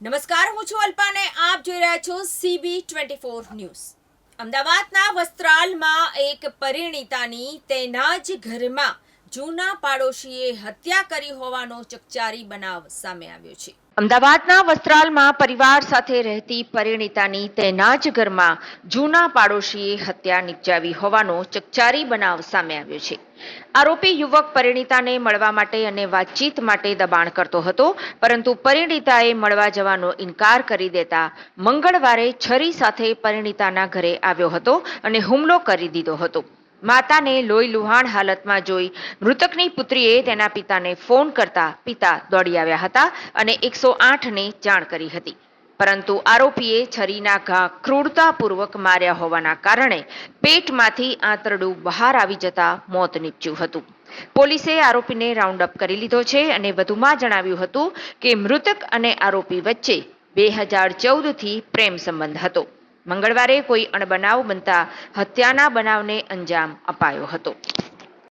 નમસ્કાર, હું છું અલ્પાને. આપ જોઈ રહ્યા છો સીબી ટ્વેન્ટી ફોર ન્યૂઝ અમદાવાદના વસ્ત્રાલમાં એક પરિણીતાની તેના જ ઘરમાં જૂના પાડોશીએ હત્યા કરી હોવાનો ચકચારી બનાવ સામે આવ્યો છે. અમદાવાદના વસ્ત્રાલમાં પરિવાર સાથે રહેતી પરિણીતાની તેના જ ઘરમાં જૂના પાડોશીએ હત્યા નિપજાવી હોવાનો ચકચારી બનાવ સામે આવ્યો છે. આરોપી યુવક પરિણીતાને મળવા માટે અને વાતચીત માટે દબાણ કરતો હતો, પરંતુ પરિણીતાએ મળવા જવાનો ઇનકાર કરી દેતા મંગળવારે છરી સાથે પરિણીતાના ઘરે આવ્યો હતો અને હુમલો કરી દીધો હતો. માતાને લોહી લુહાણ હાલતમાં જોઈ મૃતકની પુત્રીએ તેના પિતાને ફોન કરતા પિતા દોડી આવ્યા હતા અને એકસો આઠને જાણ કરી હતી. પરંતુ આરોપીએ છરીના ઘા ક્રૂરતાપૂર્વક માર્યા હોવાના કારણે પેટમાંથી આંતરડું બહાર આવી જતા મોત નીપજ્યું હતું. પોલીસે આરોપીને રાઉન્ડ અપ કરી લીધો છે અને વધુમાં જણાવ્યું હતું કે મૃતક અને આરોપી વચ્ચે બે હજાર ચૌદથી પ્રેમ સંબંધ હતો. મંગળવારે કોઈ અણબનાવ બનતા હત્યાના બનાવને અંજામ અપાયો હતો.